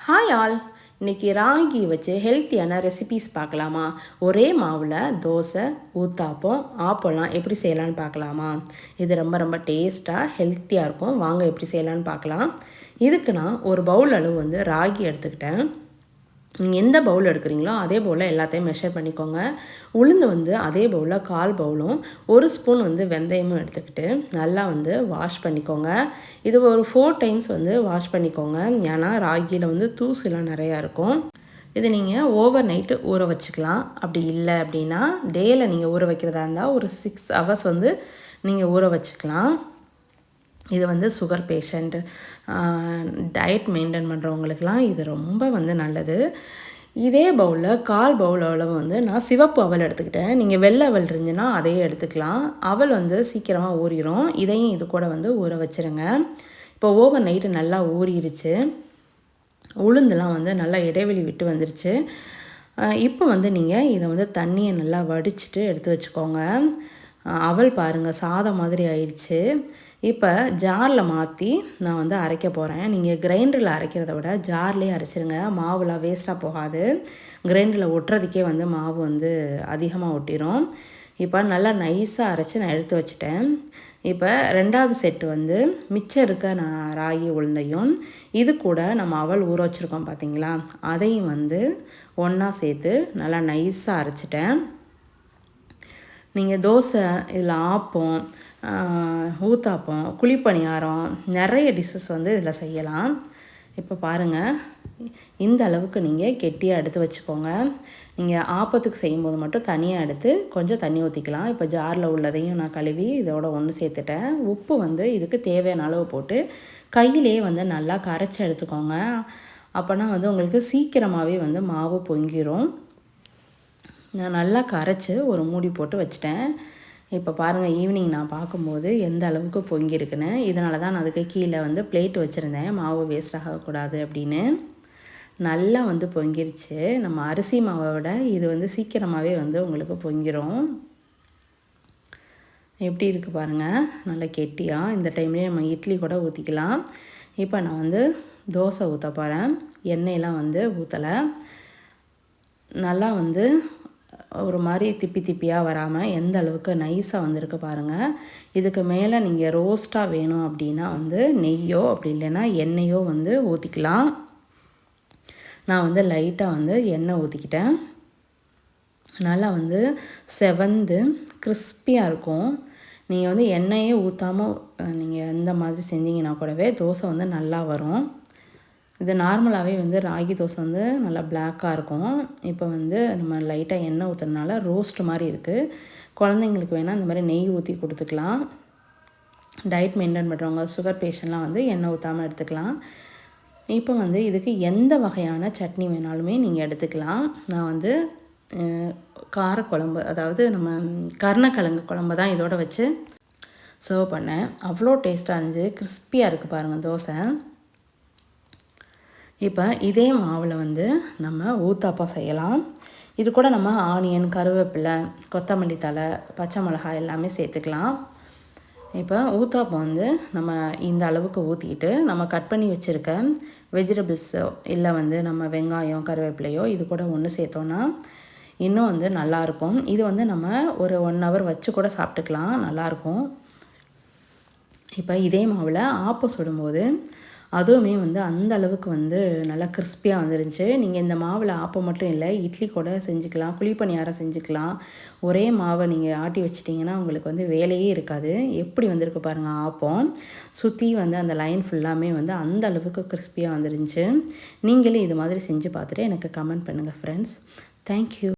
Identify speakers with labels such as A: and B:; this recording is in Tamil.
A: ஹாய் ஆல் இன்றைக்கி ராகி வச்சு ஹெல்த்தியான ரெசிபீஸ் பார்க்கலாமா? ஒரே மாவில் தோசை ஊத்தாப்பம் ஆப்பம்லாம் எப்படி செய்யலான்னு பார்க்கலாமா? இது ரொம்ப ரொம்ப டேஸ்ட்டாக ஹெல்த்தியாக இருக்கும். வாங்க எப்படி செய்யலான்னு பார்க்கலாம். இதுக்கு நான் ஒரு பவுல் அளவு வந்து ராகி எடுத்துக்கிட்டேன். நீங்கள் எந்த பவுல் எடுக்கிறீங்களோ அதே பவுலில் எல்லாத்தையும் மெஷர் பண்ணிக்கோங்க. உளுந்து வந்து அதே பவுலில் கால் பவுலும் ஒரு ஸ்பூன் வந்து வெந்தயமும் எடுத்துக்கிட்டு நல்லா வந்து வாஷ் பண்ணிக்கோங்க. இது ஒரு ஃபோர் டைம்ஸ் வந்து வாஷ் பண்ணிக்கோங்க. ஏன்னா ராகியில் வந்து தூசுலாம் நிறையா இருக்கும். இது நீங்கள் ஓவர் நைட்டு ஊற வச்சுக்கலாம். அப்படி இல்லை அப்படின்னா டேயில் நீங்கள் ஊற வைக்கிறதா இருந்தால் ஒரு சிக்ஸ் ஹவர்ஸ் வந்து நீங்கள் ஊற வச்சுக்கலாம். இது வந்து சுகர் பேஷண்ட் டயட் மெயின்டைன் பண்ணுறவங்களுக்கெலாம் இது ரொம்ப வந்து நல்லது. இதே பவுலில் கால் பவுல் அளவு வந்து நான் சிவப்பு அவல் எடுத்துக்கிட்டேன். நீங்கள் வெள்ளை அவல் இருந்துச்சுன்னா அதையே எடுத்துக்கலாம். அவல் வந்து சீக்கிரமாக ஊறிடும் இதையும் இது கூட வந்து ஊற வச்சுருங்க. இப்போ ஓவர் நைட்டு நல்லா ஊறிடுச்சு உளுந்துலாம் வந்து நல்லா இடைவெளி விட்டு வந்துருச்சு. இப்போ வந்து நீங்கள் இதை வந்து தண்ணியை நல்லா வடிச்சிட்டு எடுத்து வச்சுக்கோங்க. அவல் பாருங்கள் சாதம் மாதிரி ஆயிடுச்சு. இப்போ ஜாரில் மாற்றி நான் வந்து அரைக்க போகிறேன் நீங்கள் கிரைண்டரில் அரைக்கிறத விட ஜார்லேயே அரைச்சிருங்க. மாவுலாம் வேஸ்ட்டாக போகாது. கிரைண்டரில் ஒட்டுறதுக்கே வந்து மாவு வந்து அதிகமாக ஒட்டிடும் இப்போ நல்லா நைஸாக அரைச்சி நான் எடுத்து வச்சுட்டேன். இப்போ ரெண்டாவது செட்டு வந்து மிச்சம் இருக்க நான் ராகி உளுந்தையும். இது கூட நம்ம அவள் ஊற வச்சுருக்கோம் பார்த்தீங்களா அதையும் வந்து ஒன்றா சேர்த்து நல்லா நைஸாக அரைச்சிட்டேன். நீங்கள் தோசை இதில் ஆப்பம் ஊத்தாப்பம் குழிப்பணியாரம் நிறைய டிஷ்ஷஸ் வந்து இதில் செய்யலாம். இப்போ பாருங்கள் இந்த அளவுக்கு நீங்கள் கெட்டியாக எடுத்து வச்சுக்கோங்க. நீங்கள் ஆப்பத்துக்கு செய்யும்போது மட்டும் தனியாக எடுத்து கொஞ்சம் தண்ணி ஊற்றிக்கலாம் இப்போ ஜாரில் உள்ளதையும் நான் கழுவி இதோட ஒன்று சேர்த்துட்டேன். உப்பு வந்து இதுக்கு தேவையான அளவு போட்டு கையிலே வந்து நல்லா கரைச்சி எடுத்துக்கோங்க. அப்போனா வந்து உங்களுக்கு சீக்கிரமாகவே வந்து மாவு பொங்கிடும் நான் நல்லா கரைச்சி ஒரு மூடி போட்டு வச்சிட்டேன். இப்போ பாருங்கள் ஈவினிங் நான் பார்க்கும்போது எந்த அளவுக்கு பொங்கியிருக்குன்னு. இதனால தான் நான் அதுக்கு கீழே வந்து பிளேட் வச்சுருந்தேன். மாவு வேஸ்ட் ஆகக்கூடாது அப்படின்னு. நல்லா வந்து பொங்கிருச்சு. நம்ம அரிசி மாவை விட இது வந்து சீக்கிரமாகவே வந்து உங்களுக்கு பொங்கிரும். எப்படி இருக்குது பாருங்கள் நல்லா கெட்டியாக இந்த டைம்லேயே நம்ம இட்லி கூட ஊற்றிக்கலாம் இப்போ நான் வந்து தோசை ஊற்ற போகிறேன் எண்ணெயெலாம் வந்து ஊற்றலை நல்லா வந்து ஒரு மாதிரி திப்பி திப்பியாக வராமல் எந்த அளவுக்கு நைஸாக வந்திருக்கு பாருங்கள் இதுக்கு மேலே நீங்கள் ரோஸ்ட்டாக வேணும் அப்படின்னா வந்து நெய்யோ அப்படி இல்லைன்னா எண்ணெயோ வந்து ஊற்றிக்கலாம் நான் வந்து லைட்டாக வந்து எண்ணெய் ஊற்றிக்கிட்டேன் நல்லா வந்து செவந்து கிறிஸ்பியாக இருக்கும். நீங்கள் வந்து எண்ணெயே ஊற்றாமல் நீங்கள் எந்த மாதிரி செஞ்சீங்கன்னா கூடவே தோசை வந்து நல்லா வரும். இது நார்மலாகவே வந்து ராகி தோசை வந்து நல்லா பிளாக்காக இருக்கும். இப்போ வந்து நம்ம லைட்டாக எண்ணெய் ஊற்றுறதுனால ரோஸ்ட் மாதிரி இருக்குது குழந்தைங்களுக்கு வேணால் இந்த மாதிரி நெய் ஊற்றி கொடுத்துக்கலாம். டயட் மெயின்டைன் பண்ணுறவங்க சுகர் பேஷண்ட்லாம் வந்து எண்ணெய் ஊற்றாமல் எடுத்துக்கலாம். இப்போ வந்து இதுக்கு எந்த வகையான சட்னி வேணாலுமே நீங்கள் எடுத்துக்கலாம். நான் வந்து காரக்குழம்பு அதாவது நம்ம கருணக்கிழங்கு குழம்பு தான் இதோட வச்சு சர்வ் பண்ணேன். அவ்வளோ டேஸ்ட்டாக இருந்துச்சு. கிறிஸ்பியாக இருக்குது பாருங்கள் தோசை. இப்போ இதே மாவில் வந்து நம்ம ஊத்தாப்பம் செய்யலாம். இது கூட நம்ம ஆனியன் கருவேப்பிலை கொத்தமல்லி தலை பச்சை மிளகாய் எல்லாமே சேர்த்துக்கலாம். இப்போ ஊத்தாப்பம் வந்து நம்ம இந்த அளவுக்கு ஊற்றிக்கிட்டு நம்ம கட் பண்ணி வச்சுருக்க வெஜிடபிள்ஸோ இல்லை வந்து நம்ம வெங்காயம் கருவேப்பிலையோ இது கூட ஒன்று சேர்த்தோன்னா இன்னும் வந்து நல்லாயிருக்கும் இது வந்து நம்ம ஒரு ஒன் ஹவர் வச்சு கூட சாப்பிட்டுக்கலாம். நல்லாயிருக்கும் இப்போ இதே மாவில் ஆப்பம் சுடும்போது அதுவுமே வந்து அந்த அளவுக்கு வந்து நல்லா கிறிஸ்பியாக வந்துருந்துச்சு. நீங்கள் இந்த மாவில் ஆப்பம் மட்டும் இல்லை இட்லி கூட செஞ்சுக்கலாம் குழிப்பணியாரம் செஞ்சுக்கலாம். ஒரே மாவை நீங்கள் ஆட்டி வச்சிட்டிங்கன்னா உங்களுக்கு வந்து வேலையே இருக்காது. எப்படி வந்திருக்கு பாருங்கள் ஆப்பம். சுற்றி வந்து அந்த லைன் ஃபுல்லாமே வந்து அந்த அளவுக்கு கிறிஸ்பியாக வந்துருந்துச்சு. நீங்களே இது மாதிரி செஞ்சு பார்த்துட்டு எனக்கு கமெண்ட் பண்ணுங்கள் ஃப்ரெண்ட்ஸ் தேங்க்யூ